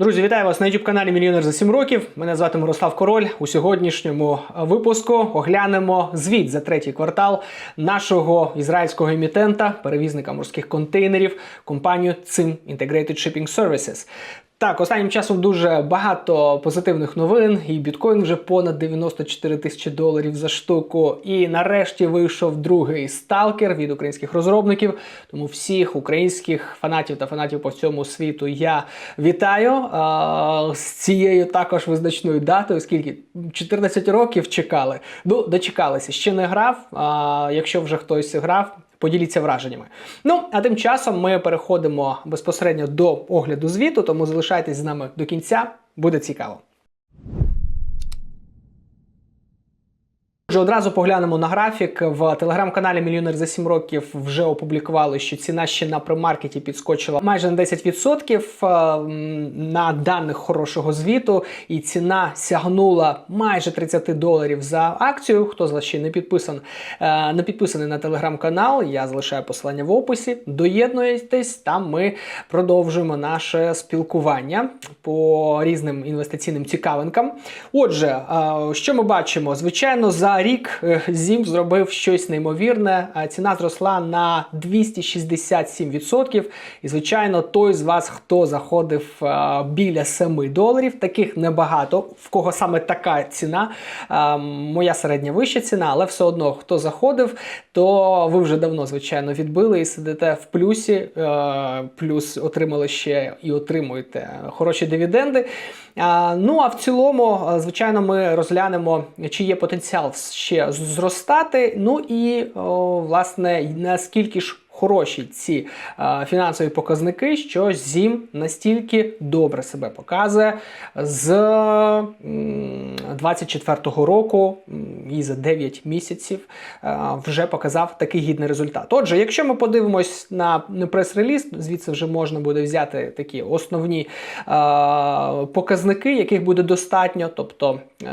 Друзі, вітаю вас на youtube каналі Мільйонер за 7 років. Мене звати Мирослав Король. У сьогоднішньому випуску оглянемо звіт за третій квартал нашого ізраїльського емітента, перевізника морських контейнерів, компанію CIM Integrated Shipping Services. Так, останнім часом дуже багато позитивних новин, і біткоін вже понад 94 тисячі доларів за штуку. І нарешті вийшов другий сталкер від українських розробників. Тому всіх українських фанатів та фанатів по всьому світу я вітаю а, з цією також визначною датою, оскільки 14 років чекали. Ну, дочекалися. Ще не грав. А, якщо вже хтось грав, Поділіться враженнями. Ну, а тим часом ми переходимо безпосередньо до огляду звіту, тому залишайтесь з нами до кінця, буде цікаво. Отже, одразу поглянемо на графік. В телеграм-каналі Мільйонер за 7 років вже опублікували, що ціна ще на премаркеті підскочила майже на 10% е, на даних хорошого звіту, і ціна сягнула майже 30 доларів за акцію. Хто з вас ще не підписан, е, не підписаний на телеграм-канал, я залишаю посилання в описі. Доєднуйтесь, там ми продовжуємо наше спілкування по різним інвестиційним цікавинкам. Отже, е, що ми бачимо? Звичайно, за рік е, Зім зробив щось неймовірне. Е, Ціна зросла на 267%. І, звичайно, той з вас, хто заходив е, біля 7 доларів, таких небагато. В кого саме така ціна, моя середня вища ціна, але все одно, хто заходив, то ви вже давно, звичайно, відбили і сидите в плюсі, плюс отримали ще і отримуєте хороші дивіденди. Ну а в цілому, звичайно, ми розглянемо, чи є потенціал ще зростати. Ну і власне наскільки ж. Хороші ці е, фінансові показники, що ЗІМ настільки добре себе показує з м, 24-го року і за 9 місяців е, вже показав такий гідний результат. Отже, якщо ми подивимось на прес-реліз, звідси вже можна буде взяти такі основні е, показники, яких буде достатньо. Тобто е,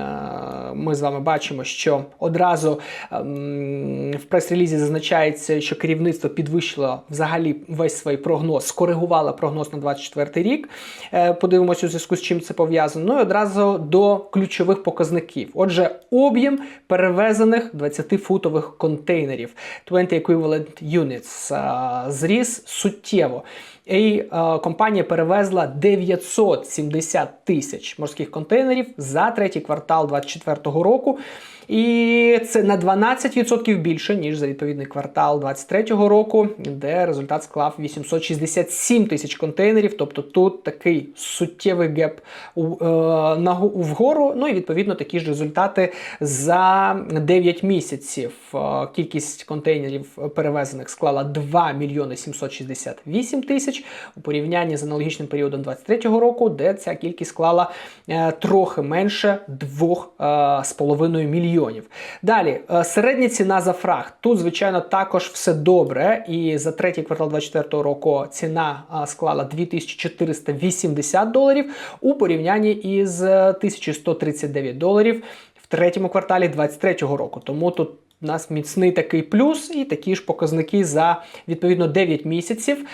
ми з вами бачимо, що одразу ем, в прес-релізі зазначається, що керівництво підвищило взагалі весь свій прогноз, скоригувало прогноз на 24 рік. Е, Подивимося у зв'язку з чим це пов'язано. Ну і одразу до ключових показників. Отже, об'єм перевезених 20-футових контейнерів 20 equivalent units е, зріс суттєво. І е, компанія перевезла 970 тисяч морських контейнерів за третій квартал 2024 року. І це на 12% більше, ніж за відповідний квартал 2023 року, де результат склав 867 тисяч контейнерів. Тобто тут такий суттєвий геп е, вгору. Ну і відповідно такі ж результати за 9 місяців. Е, кількість контейнерів перевезених склала 2 мільйони 768 тисяч у порівнянні з аналогічним періодом 2023 року, де ця кількість склала е, трохи менше 2,5 е, мільйонів мільйонів. Далі, е, середня ціна за фрахт. Тут, звичайно, також все добре. І за третій квартал 2024 року ціна е, склала 2480 доларів у порівнянні із 1139 доларів в третьому кварталі 2023 року. Тому тут у нас міцний такий плюс, і такі ж показники за відповідно 9 місяців,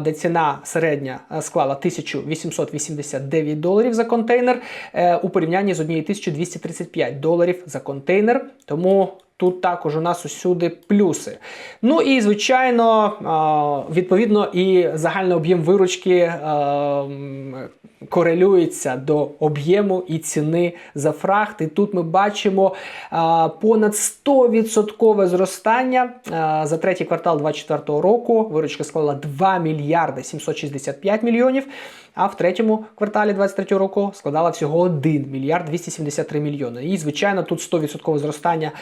де ціна середня склала 1889 доларів за контейнер е, у порівнянні з 1235 доларів за контейнер. Тому Тут також у нас усюди плюси. Ну і, звичайно, відповідно, і загальний об'єм виручки корелюється до об'єму і ціни за фрахт. І тут ми бачимо понад 100% зростання за третій квартал 2024 року. Виручка склала 2 мільярди 765 мільйонів. А в третьому кварталі 2023 року складала всього 1 мільярд 273 мільйони. І, звичайно, тут 100% зростання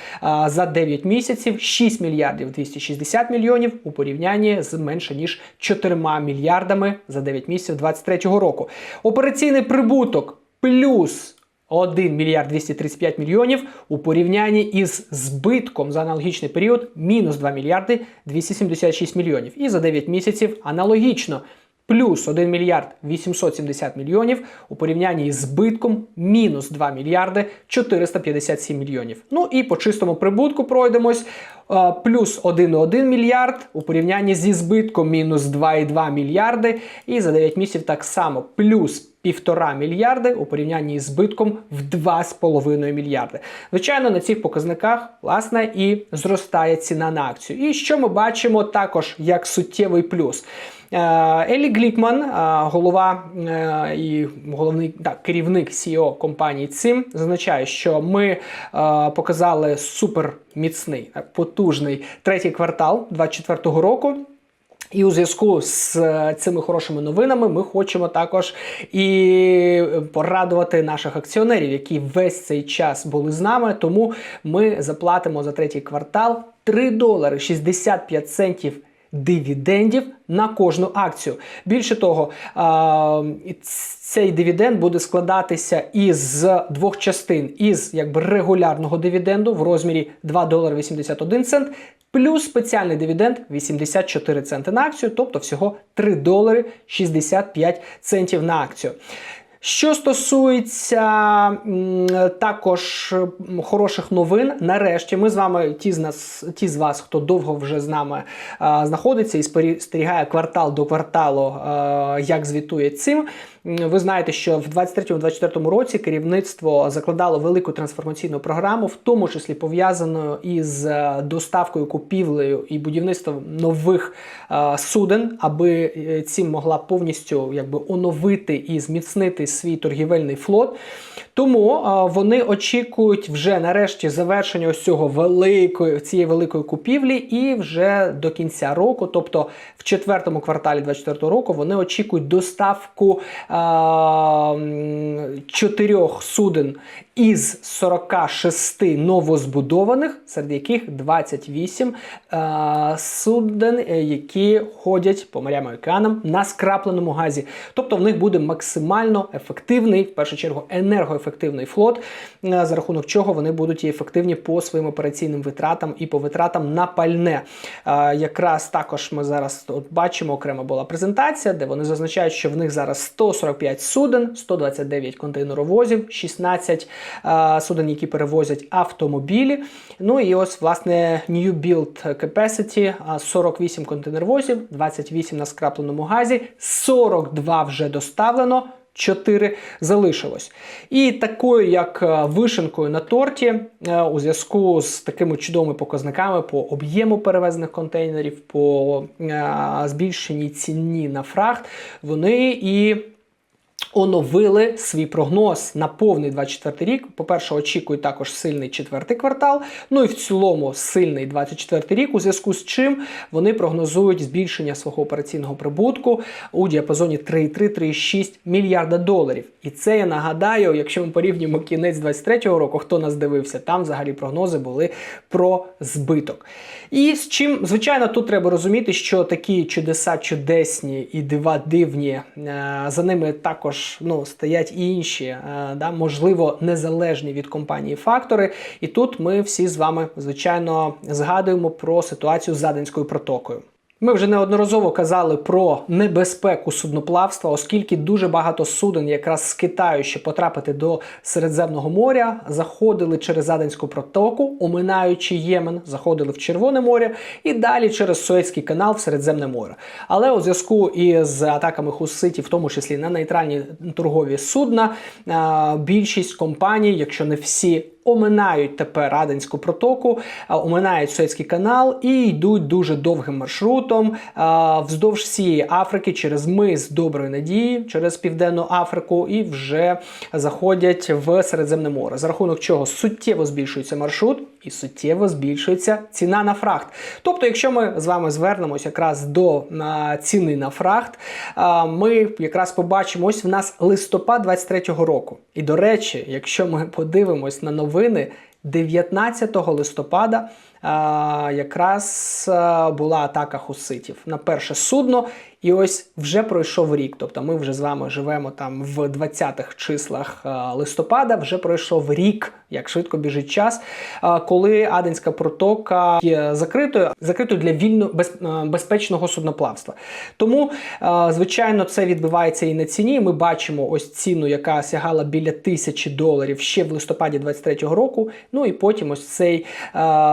за 9 місяців, 6 мільярдів 260 мільйонів у порівнянні з менше ніж 4 мільярдами за 9 місяців 2023 року. Операційний прибуток плюс 1 мільярд 235 мільйонів у порівнянні із збитком за аналогічний період мінус 2 мільярди 276 мільйонів. І за 9 місяців аналогічно плюс 1 мільярд 870 мільйонів у порівнянні із збитком мінус 2 мільярди 457 мільйонів. Ну і по чистому прибутку пройдемось. Плюс 1,1 мільярд у порівнянні зі збитком мінус 2,2 мільярди. І за 9 місяців так само плюс Півтора мільярди у порівнянні з збитком в 2,5 мільярди. Звичайно, на цих показниках власне і зростає ціна на акцію. І що ми бачимо також як суттєвий плюс. Е, Елі Глікман, е, голова е, і головний так, керівник CEO компанії ЦИМ, зазначає, що ми показали супер міцний, потужний третій квартал 2024 року. І у зв'язку з цими хорошими новинами ми хочемо також і порадувати наших акціонерів, які весь цей час були з нами. Тому ми заплатимо за третій квартал 3 долари 65 центів дивідендів на кожну акцію. Більше того, цей дивіденд буде складатися із двох частин: із якби регулярного дивіденду в розмірі 2 долари 81 цент. Плюс спеціальний дивіденд 84 центи на акцію, тобто всього 3 долари 65 центів на акцію. Що стосується також хороших новин, нарешті ми з вами, ті з нас, ті з вас, хто довго вже з нами знаходиться і спостерігає квартал до кварталу, як звітує цим. Ви знаєте, що в 23-24 році керівництво закладало велику трансформаційну програму, в тому числі пов'язану із е, доставкою, купівлею і будівництвом нових е, суден, аби е, цим могла повністю якби оновити і зміцнити свій торгівельний флот. Тому вони очікують вже нарешті завершення ось цього великої цієї великої купівлі, і вже до кінця року, тобто в четвертому кварталі 2024 року, вони очікують доставку чотирьох суден із 46 новозбудованих, серед яких 28 е, суден, які ходять по морям і океанам на скрапленому газі. Тобто в них буде максимально ефективний, в першу чергу, енергоефективний флот, е, за рахунок чого вони будуть і ефективні по своїм операційним витратам і по витратам на пальне. Е, якраз також ми зараз от бачимо, окрема була презентація, де вони зазначають, що в них зараз 145 суден, 129 контейнеровозів, 16 суден, які перевозять автомобілі. Ну і ось, власне, New Build Capacity, 48 контейнервозів, 28 на скрапленому газі, 42 вже доставлено. 4 залишилось. І такою, як вишенкою на торті, у зв'язку з такими чудовими показниками по об'єму перевезених контейнерів, по збільшеній ціні на фрахт, вони і Оновили свій прогноз на повний 24 рік. По-перше, очікують також сильний четвертий квартал. Ну і в цілому сильний 24 рік, у зв'язку з чим вони прогнозують збільшення свого операційного прибутку у діапазоні 3,3-3,6 мільярда доларів. І це я нагадаю, якщо ми порівнюємо кінець 23-го року, хто нас дивився, там взагалі прогнози були про збиток. І з чим, звичайно, тут треба розуміти, що такі чудеса чудесні і дива дивні, е, за ними також ну, стоять і інші, е, да, можливо, незалежні від компанії фактори. І тут ми всі з вами, звичайно, згадуємо про ситуацію з Заденською протокою. Ми вже неодноразово казали про небезпеку судноплавства, оскільки дуже багато суден, якраз з Китаю, ще потрапити до Середземного моря, заходили через Аденську протоку, оминаючи Ємен, заходили в Червоне море і далі через Суецький канал в Середземне море. Але у зв'язку із атаками хуситів, в тому числі на нейтральні торгові судна, більшість компаній, якщо не всі, оминають тепер Раденську протоку, оминають Суецький канал і йдуть дуже довгим маршрутом вздовж всієї Африки через мис Доброї Надії, через Південну Африку і вже заходять в Середземне море. За рахунок чого суттєво збільшується маршрут і суттєво збільшується ціна на фрахт. Тобто, якщо ми з вами звернемось якраз до ціни на фрахт, ми якраз побачимо ось в нас листопад 23-го року. І до речі, якщо ми подивимось на новини 19 листопада якраз була атака хуситів на перше судно. І ось вже пройшов рік. Тобто ми вже з вами живемо там в 20-х числах листопада. Вже пройшов рік, як швидко біжить час, коли Аденська протока є закритою, закритою для вільно без, безпечного судноплавства. Тому, звичайно, це відбувається і на ціні. Ми бачимо ось ціну, яка сягала біля тисячі доларів ще в листопаді 23-го року. Ну і потім ось цей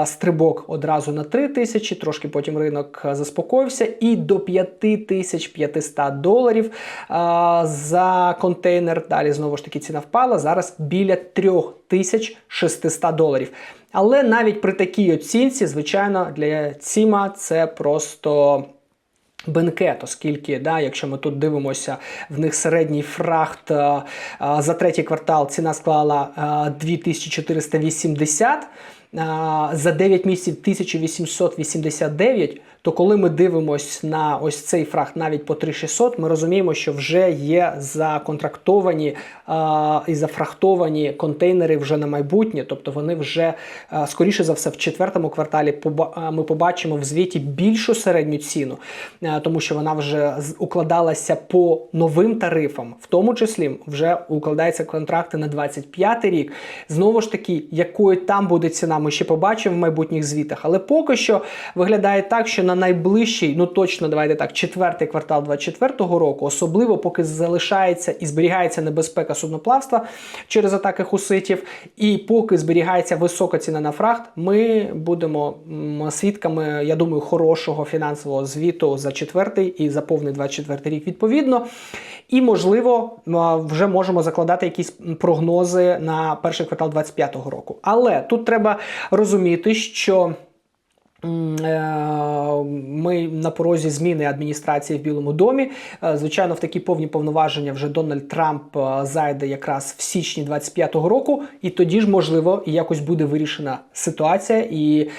стрибок стрибок одразу на 3 тисячі, трошки потім ринок е, заспокоївся, і до 5500 доларів а, за контейнер. Далі знову ж таки ціна впала. Зараз біля 3600 доларів. Але навіть при такій оцінці, звичайно, для Ціма це просто. Бенкет, оскільки, да, якщо ми тут дивимося, в них середній фрахт а, а, за третій квартал ціна склала а, 2480, а, за 9 місяців 1889, то коли ми дивимося на ось цей фрахт навіть по 3600, ми розуміємо, що вже є законтрактовані а, і зафрахтовані контейнери вже на майбутнє, тобто вони вже, а, скоріше за все, в четвертому кварталі поба- ми побачимо в звіті більшу середню ціну, а, тому що вона вже укладалася по новим тарифам, в тому числі вже укладаються контракти на 25 рік. Знову ж таки, якою там буде ціна, ми ще побачимо в майбутніх звітах. Але поки що виглядає так, що на найближчий, ну точно давайте так, четвертий квартал 24-го року, особливо поки залишається і зберігається небезпека судноплавства через атаки хуситів, і поки зберігається висока ціна на фрахт, ми будемо свідками, я думаю, хорошого фінансового звіту за четвертий і за повний 24 рік відповідно. І, можливо, вже можемо закладати якісь прогнози на перший квартал 25-го року. Але тут треба розуміти, що. Е, Ми на порозі зміни адміністрації в Білому домі. Е, Звичайно, в такі повні повноваження вже Дональд Трамп е, зайде якраз в січні 25-го року, і тоді ж, можливо, якось буде вирішена ситуація і е,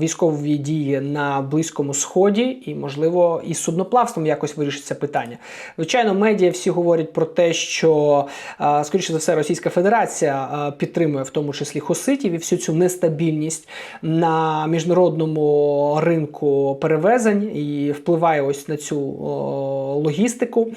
військові дії на Близькому Сході, і, можливо, і судноплавством якось вирішиться питання. Звичайно, медіа всі говорять про те, що, е, скоріше за все, Російська Федерація е, підтримує в тому числі хуситів і всю цю нестабільність на міжнародному ринку перевезень і впливає ось на цю логістику.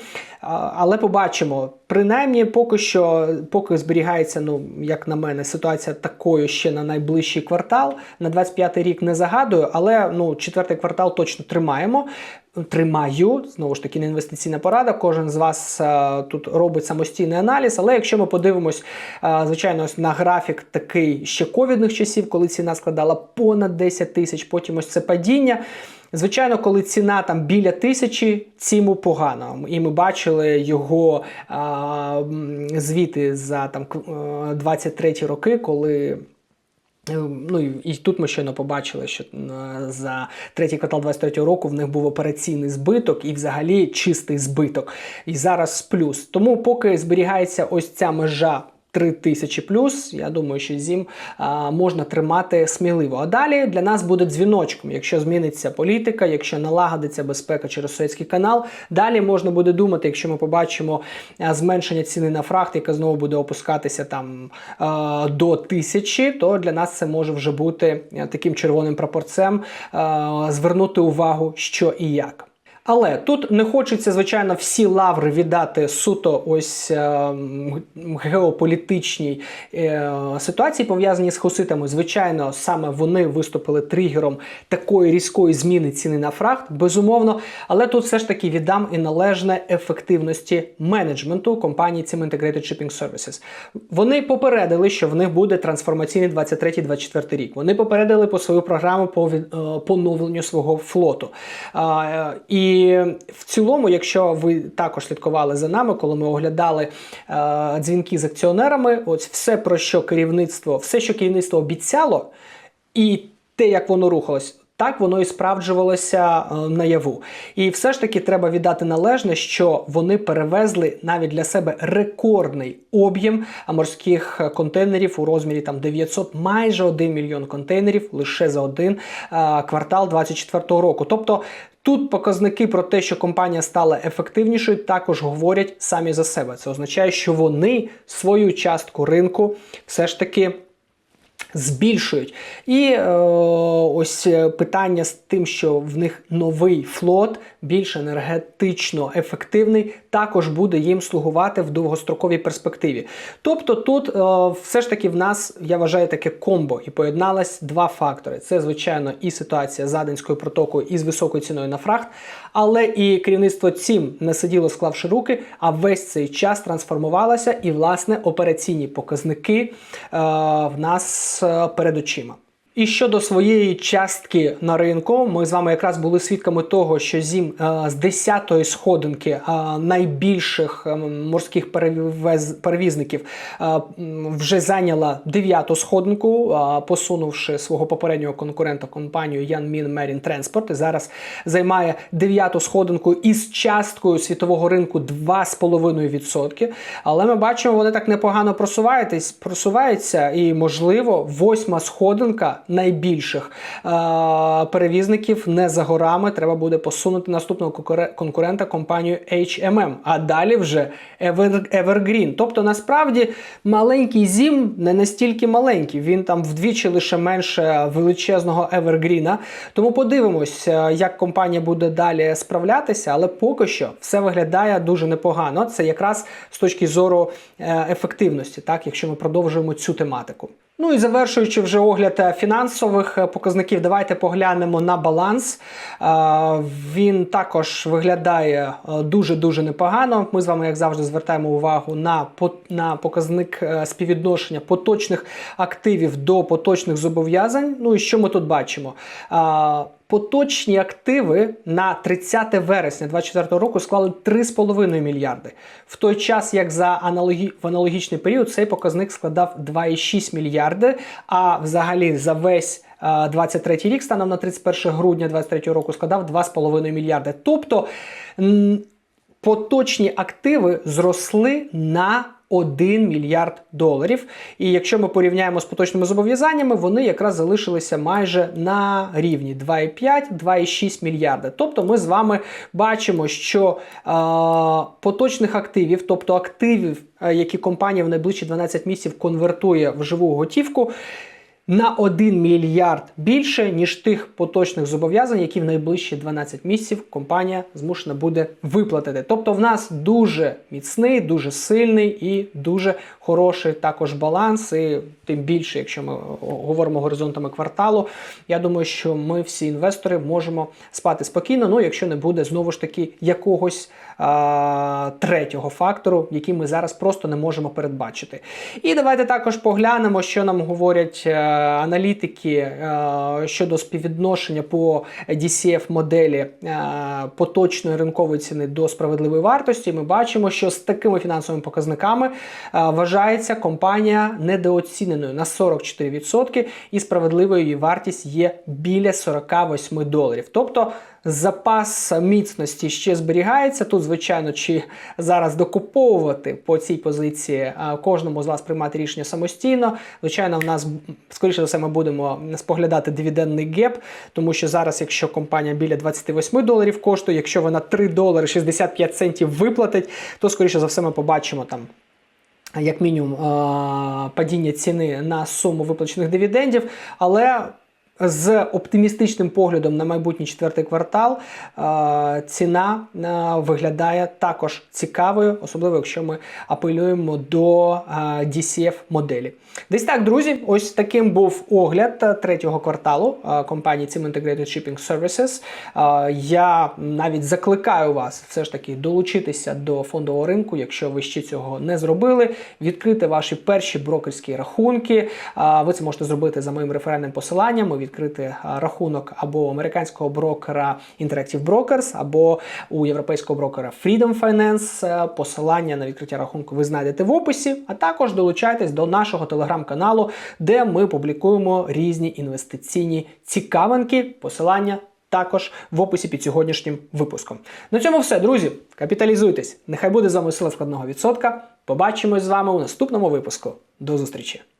Але побачимо, принаймні, поки що, поки зберігається, ну як на мене, ситуація такою ще на найближчий квартал. На 25-й рік не загадую, але ну четвертий квартал точно тримаємо. Тримаю знову ж таки не інвестиційна порада. Кожен з вас е, тут робить самостійний аналіз. Але якщо ми подивимось, е, звичайно, ось на графік такий ще ковідних часів, коли ціна складала понад 10 тисяч, потім ось це падіння. Звичайно, коли ціна там біля тисячі, ціму погано. І ми бачили його а, звіти за там к- е, 23 роки, коли. Е, Ну і, тут ми щойно побачили, що за третій квартал 23 року в них був операційний збиток і взагалі чистий збиток. І зараз плюс. Тому поки зберігається ось ця межа. 3000 плюс, я думаю, що зім а, можна тримати сміливо. А далі для нас буде дзвіночком. Якщо зміниться політика, якщо налагодиться безпека через Суецький канал, далі можна буде думати, якщо ми побачимо зменшення ціни на фрахт, яка знову буде опускатися там а, до тисячі, то для нас це може вже бути таким червоним прапорцем, а, звернути увагу, що і як. Але тут не хочеться, звичайно, всі лаври віддати суто ось е, геополітичній е, ситуації, пов'язані з хуситами. Звичайно, саме вони виступили тригером такої різкої зміни ціни на фрахт, безумовно. Але тут все ж таки віддам і належне ефективності менеджменту компанії Цим Integrated Shipping Services. Вони попередили, що в них буде трансформаційний 23-24 рік. Вони попередили по свою програму по е, поновленню свого флоту. А, е, І в цілому, якщо ви також слідкували за нами, коли ми оглядали е, дзвінки з акціонерами, ось все про що керівництво, все, що керівництво обіцяло, і те, як воно рухалось. Так воно і справджувалося е, наяву. І все ж таки треба віддати належне, що вони перевезли навіть для себе рекордний об'єм морських контейнерів у розмірі там 900, майже 1 мільйон контейнерів лише за один е, квартал 2024 року. Тобто Тут показники про те, що компанія стала ефективнішою, також говорять самі за себе. Це означає, що вони свою частку ринку все ж таки збільшують. І е, ось е, питання з тим, що в них новий флот більш енергетично ефективний, також буде їм слугувати в довгостроковій перспективі. Тобто тут е, все ж таки в нас, я вважаю, таке комбо і поєдналось два фактори: це, звичайно, і ситуація з Аденською протокою і з високою ціною на фрахт, але і керівництво цим не сиділо, склавши руки, а весь цей час трансформувалося, і власне операційні показники е, в нас перед очима. І щодо своєї частки на ринку, ми з вами якраз були свідками того, що зім е, з 10-ї сходинки е, найбільших е, морських перевізників вже зайняла 9-ту сходинку, посунувши свого попереднього конкурента компанію Yanmin Marine Transport. І зараз займає 9-ту сходинку із часткою світового ринку 2,5%. Але ми бачимо, вони так непогано просуваються, просуваються, і можливо, восьма сходинка найбільших е, перевізників не за горами. Треба буде посунути наступного конкурента компанію HMM. А далі вже Ever- Evergreen. Тобто, насправді маленький зім не настільки маленький. Він там вдвічі лише менше величезного Evergreen. Тому подивимось, е, як компанія буде далі справлятися, але поки що все виглядає дуже непогано. Це якраз з точки зору е, ефективності, так, якщо ми продовжуємо цю тематику. Ну і завершуючи вже огляд е, фінансових е, показників, давайте поглянемо на баланс. Е, Він також виглядає дуже дуже непогано. Ми з вами, як завжди, звертаємо увагу на на показник співвідношення поточних активів до поточних зобов'язань. Ну і що ми тут бачимо? Поточні активи на 30 вересня 2024 року склали 3,5 мільярди. В той час, як за аналогі... в аналогічний період цей показник складав 2,6 мільярди. А взагалі за весь е, 23 рік, станом на 31 грудня 2023 року, складав 2,5 мільярди. Тобто поточні активи зросли на 1 мільярд доларів. І якщо ми порівняємо з поточними зобов'язаннями, вони якраз залишилися майже на рівні 2,5-2,6 мільярда. Тобто ми з вами бачимо, що е, поточних активів, тобто активів, е, які компанія в найближчі 12 місяців конвертує в живу готівку, на 1 мільярд більше, ніж тих поточних зобов'язань, які в найближчі 12 місяців компанія змушена буде виплатити. Тобто в нас дуже міцний, дуже сильний і дуже хороший також баланс. І тим більше, якщо ми говоримо горизонтами кварталу, я думаю, що ми всі інвестори можемо спати спокійно. Ну, якщо не буде знову ж таки якогось а, третього фактору, який ми зараз просто не можемо передбачити. І давайте також поглянемо, що нам говорять е, аналітики е, щодо співвідношення по DCF моделі е, поточної ринкової ціни до справедливої вартості. Ми бачимо, що з такими фінансовими показниками е, вважається компанія недооціненою на 44% і справедливою її вартість є біля 48 доларів. Тобто запас міцності ще зберігається. Тут, звичайно, чи зараз докуповувати по цій позиції кожному з вас приймати рішення самостійно. Звичайно, в нас скоріше за все ми будемо споглядати дивідендний геп, тому що зараз, якщо компанія біля 28 доларів коштує, якщо вона 3 долари 65 центів виплатить, то скоріше за все ми побачимо там. Як мінімум падіння ціни на суму виплачених дивідендів, але з оптимістичним поглядом на майбутній четвертий квартал е, ціна е, виглядає також цікавою, особливо якщо ми апелюємо до е, DCF моделі. Десь так, друзі, ось таким був огляд третього кварталу компанії Team Integrated Shipping Services. Я навіть закликаю вас все ж таки долучитися до фондового ринку, якщо ви ще цього не зробили, відкрити ваші перші брокерські рахунки. Ви це можете зробити за моїм реферальним посиланням. Відкрити рахунок або у американського брокера Interactive Brokers, або у європейського брокера Freedom Finance. Е, Посилання на відкриття рахунку ви знайдете в описі, а також долучайтесь до нашого телеграм-каналу, де ми публікуємо різні інвестиційні цікавинки. Посилання також в описі під сьогоднішнім випуском. На цьому все, друзі. Капіталізуйтесь. Нехай буде з вами сила складного відсотка. Побачимось з вами у наступному випуску. До зустрічі!